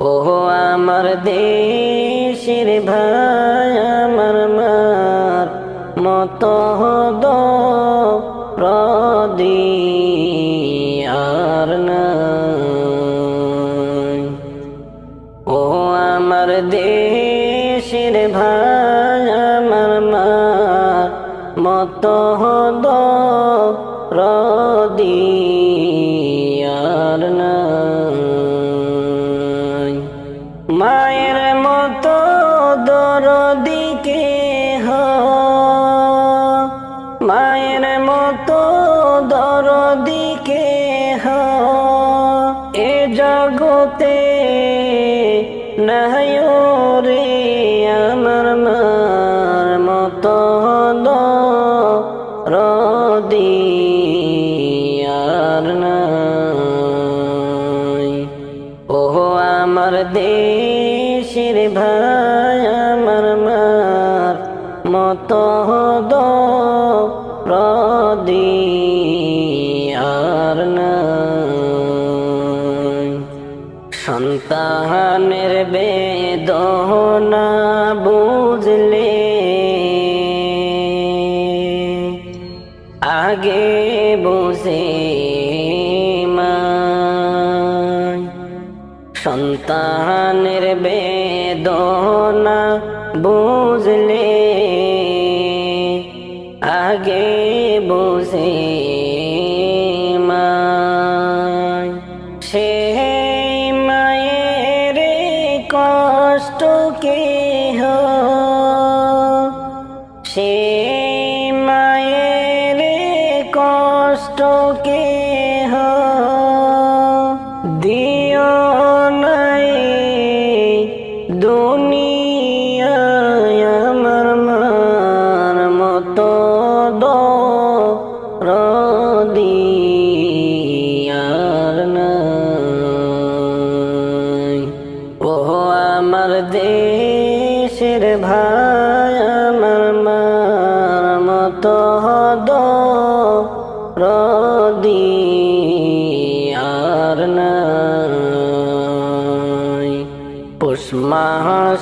ওহো আমার দেশের ভাই, আমার মার মত হদ প্রদি আর না ও আমার দেশের ভাই, আমার মার মত হদ প্রদী দিকে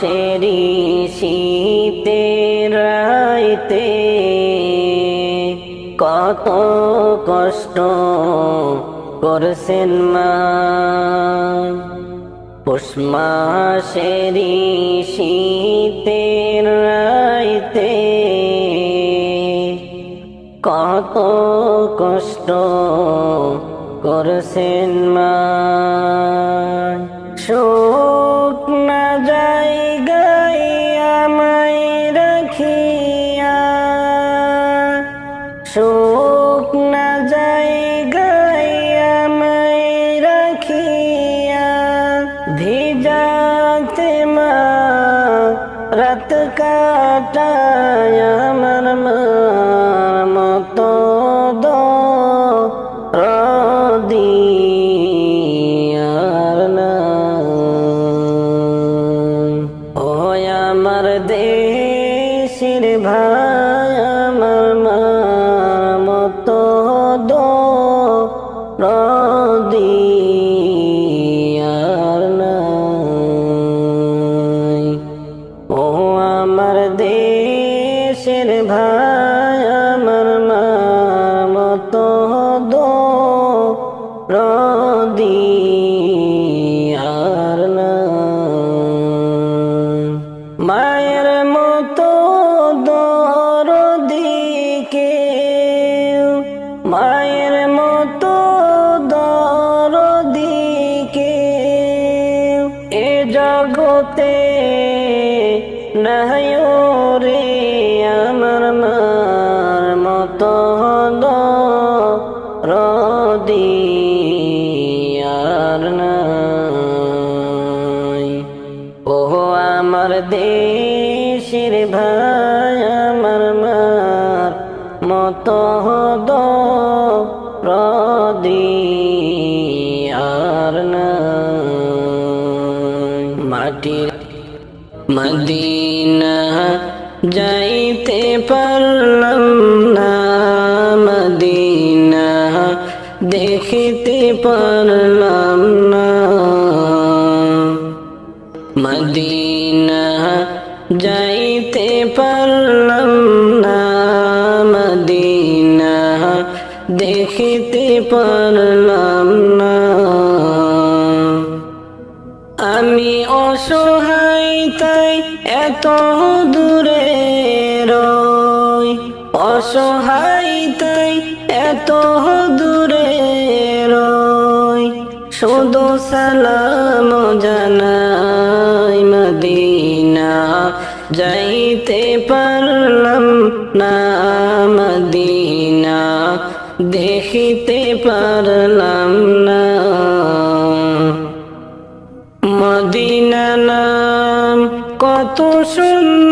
শেরি শীতে, রাইতে কত কষ্ট করছেন মা। পুষ্মা শেরি শীতে, রাইতে কত কষ্ট করছেন মা। রদ নাই। ও আমার দেশের ভাই, আমার মার মত হদ রদি আর মাটি মদিন যাইতে পারলাম না। দেখিতে পারলাম না। মদিনা যাইতে পারলাম না। মদিনা দেখিতে পারলাম না। আমি অসহায়, তাই এত দূরে রয় অসহায়, তাই এত সালাম জানাই মদিনা। যাইতে পারলাম না মদিনা। দেখিতে পারলাম না। মদিনা নাম কত সুন্দর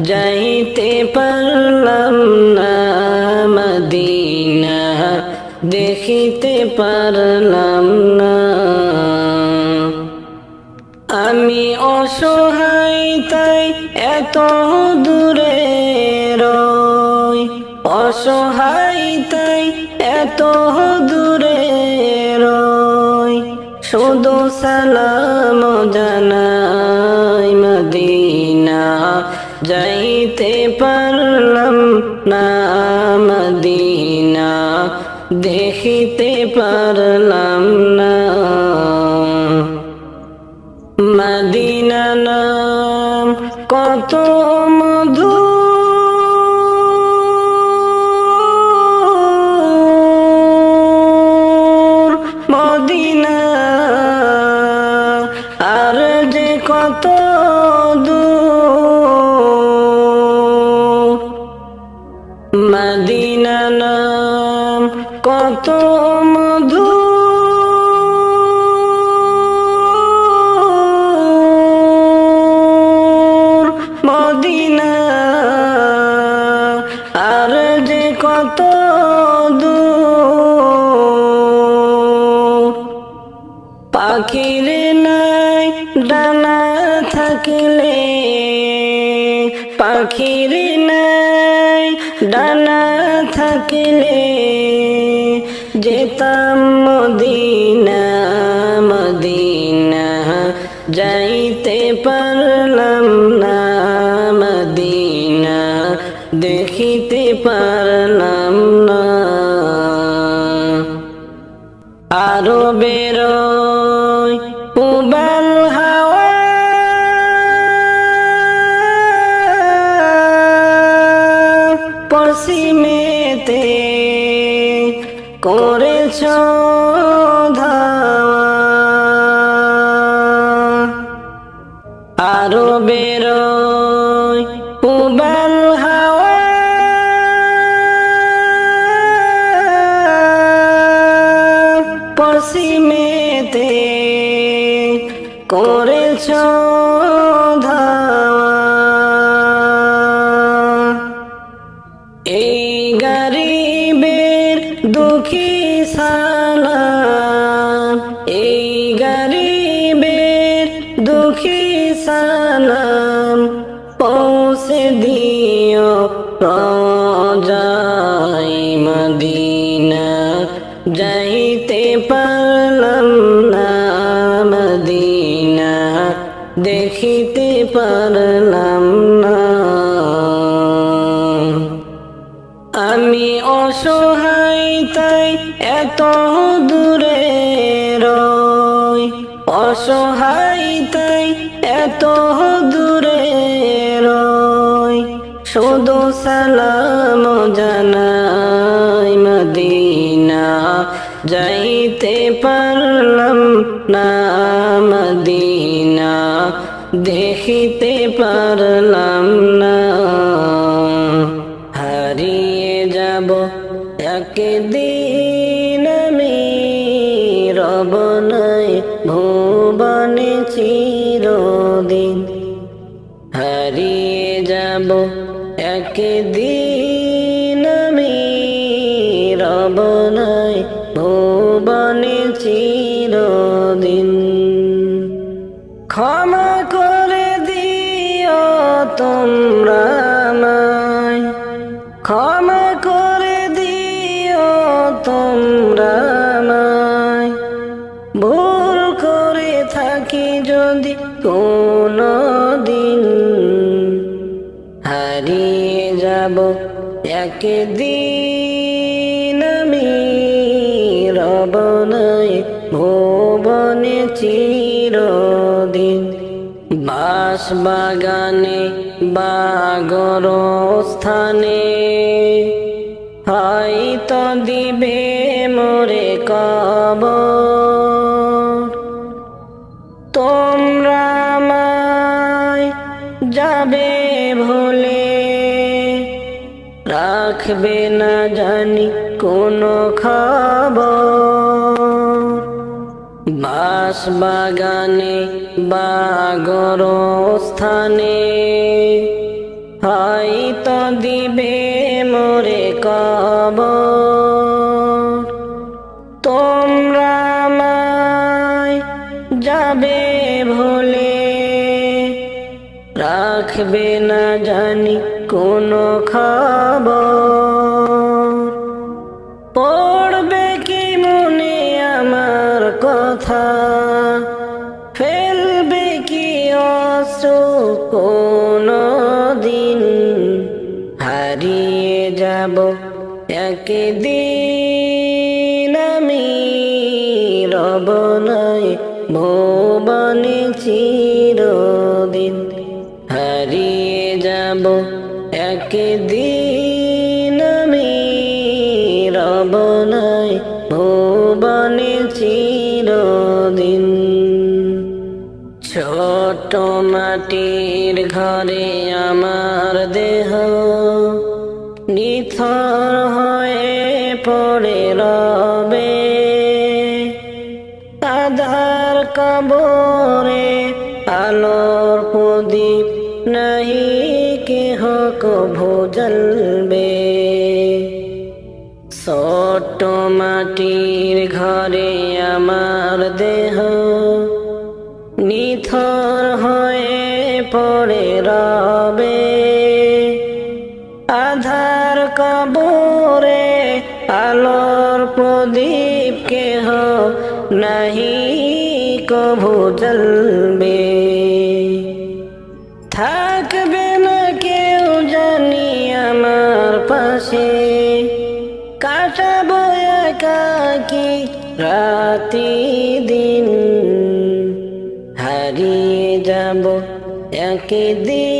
যাইতে পারলাম না মদিনা দেখিতে পারলাম না আমি অসহায় তাই এত দূরে রই অসহায় তাই এত দূরে রই শুধু সালাম জানাই না মদিনা দেখিতে পারলাম না। ডানা থাকিলে যেতাম মদিনা মদিনা যাইতে পারলাম যাইতে পারলাম না মদিনা, দেখিতে পারলাম না। আমি অসহায়, তাই এত দূরে রই। অসহায় এত দূরে রই। শুধু সালাম যাইতে পারলাম না মদিনা, দেখিতে পারলাম না। হারিয়ে যাব একদিন আমি, রব নাই ভুবনে চিরদিন। হারিয়ে যাব একদিন একদিন আমি রব নাই ভুবনে চিরদিন। বাস বাগানে বাগর স্থানে হয়তো দিবে মোরে কবর। রাখবে না জানি কোনো খবর। বাস বাগানে বাগর স্থানে হয়তো দিবে মোরে কবর। তোমরা যাবে ভুলে, রাখবে না জানি কোনো খবর। যাব। একদিন আমি রব নাই, ভুবনে চিরদিন হারিয়ে যাব। একদিন আমি রব নাই, ভুবনে চিরদিন ছোট মাটির ঘরে আমার কবরে আলোর প্রদীপ নাহি, কেহ কভু জ্বলবে? ছোট মাটির ঘরে আমার দেহ, নিথর হয়ে পড়ে রবে। আধার কবরে আলোর প্রদীপ কেহ নাহি কভু জ্বলবে থাকবে না কেউ জানি আমার পাশে কাটাবো একাকি রাতি দিন হারিয়ে যাব একদিন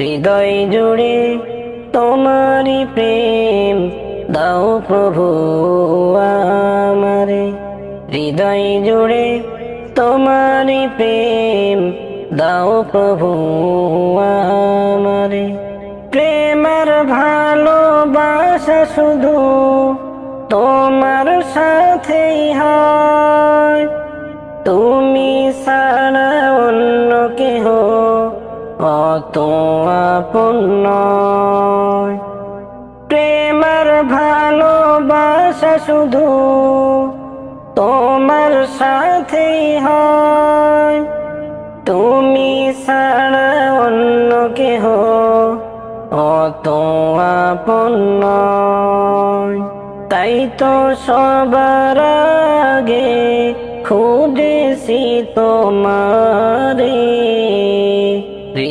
হৃদয় জুড়ে তোমারি প্রেম দাও প্রভু আমারে। হৃদয় জুড়ে তোমারি প্রেম দাও প্রভু আমারে। প্রেমার ভালোবাসা শুধু তোমার সাথেই হয়। তুমি ছাড়া অন্য অত আপন প্রেমার ভালোবাসা শুধু তোমার সাথে হয়। তুমি ছাড়া অন্য কেহ অত আপন তাই তো সবার আগে খুঁজেছি তোমারে।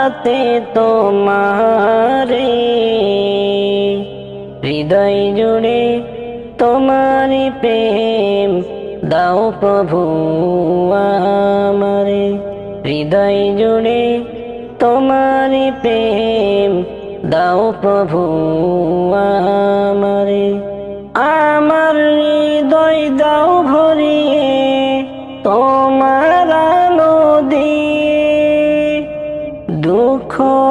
হারাতে তোমারে। হৃদয় জুড়ে তোমারি প্রেম, দাও প্রভু আমারে। হৃদয় জুড়ে তোমারি প্রেম, দাও প্রভু আমার।